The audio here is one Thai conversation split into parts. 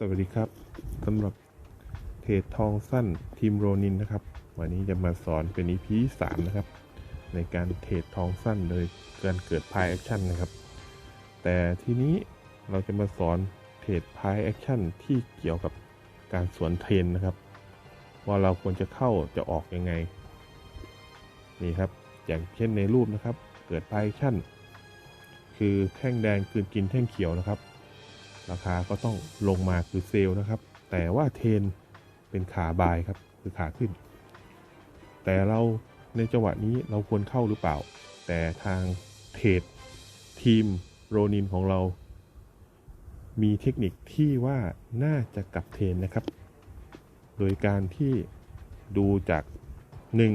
สวัสดีครับสำหรับเทรดทองสั้นทีมโรนินนะครับ วันนี้จะมาสอนเป็น EP สามนะครับ ในการเทรดทองสั้นโดยการเกิดพายแอคชั่นนะครับ แต่ทีนี้เราจะมาสอนเทรดพายแอคชั่นที่เกี่ยวกับการสวนเทรนนะครับ ว่าเราควรจะเข้าจะออกยังไง นี่ครับ อย่างเช่นในรูปนะครับ เกิดพายแอคชั่น คือแท่งแดงคืนกินแท่งเขียวนะครับ ราคาก็ต้องลงมาคือเซลนะครับ แต่ว่าเทนเป็นขาบายครับคือขาขึ้น แต่เราในจังหวะนี้เราควรเข้าหรือเปล่า แต่ทางเทรดทีมโรนินของเรา มีเทคนิคที่ว่าน่าจะกลับเทนนะครับ โดยการที่ดูจากหนึ่ง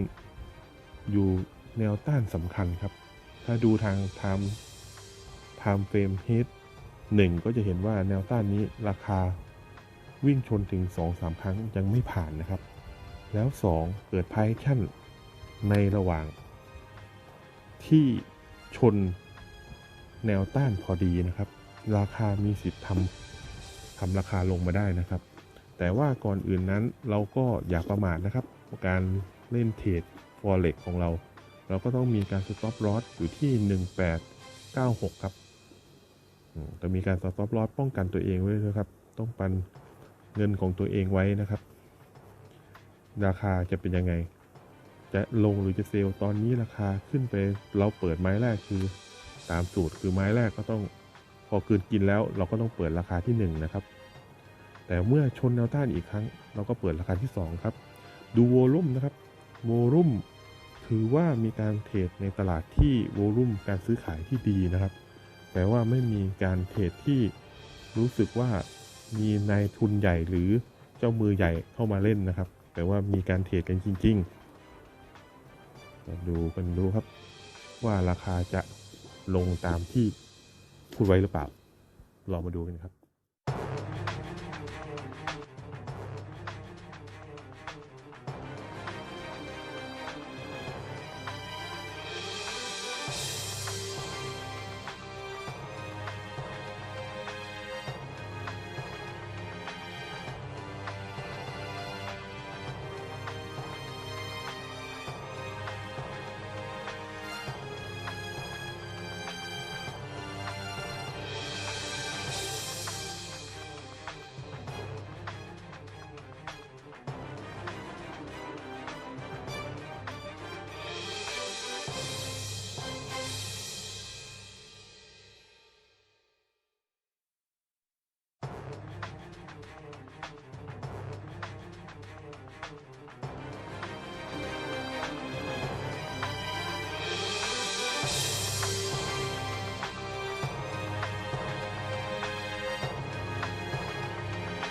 อยู่แนวต้านสำคัญครับ ถ้าดูทางไทม์ไทม์เฟรมเฮด หนึ่งก็จะเห็นว่าแนวต้านนี้ราคาวิ่งชนถึง 2-3 ครั้งยังไม่ผ่านนะครับ แล้ว 2 เกิดไพชั่นในระหว่าง ที่ชนแนวต้านพอดีนะครับ ราคามีสิทธิ์ทำทำราคาลงมาได้นะครับ แต่ว่าก่อนอื่นนั้นเราก็อย่าประมาทนะครับ การเล่นเทรด forex ของเรา เราก็ต้องมีการ stop loss อยู่ที่ 1896 ครับ อืมจะมีการสต็อปลอสป้องกันตัวเองไว้ด้วยครับ ต้องปันเงินของตัวเองไว้นะครับ ราคาจะเป็นยังไง จะลงหรือจะเซลล์ตอนนี้ราคาขึ้นไปเราเปิดไม้แรกคือตามสูตรคือไม้แรกก็ต้องพอคืนกินแล้วเราก็ต้องเปิดราคาที่หนึ่งนะครับ แต่เมื่อชนแนวต้านอีกครั้ง เราก็เปิดราคาที่สองครับ ดูโวลุ่มนะครับโวลุ่มถือว่ามีการเทรดในตลาดที่โวลุ่มการซื้อขายที่ดีนะครับ แต่ว่าไม่มีการเทรดที่รู้สึกว่ามีนายทุนใหญ่หรือเจ้ามือใหญ่เข้ามาเล่นนะครับ แต่ว่ามีการเทรดกันจริงๆดูกันดูครับ ว่าราคาจะลงตามที่พูดไว้หรือเปล่า ลองมาดูกันครับ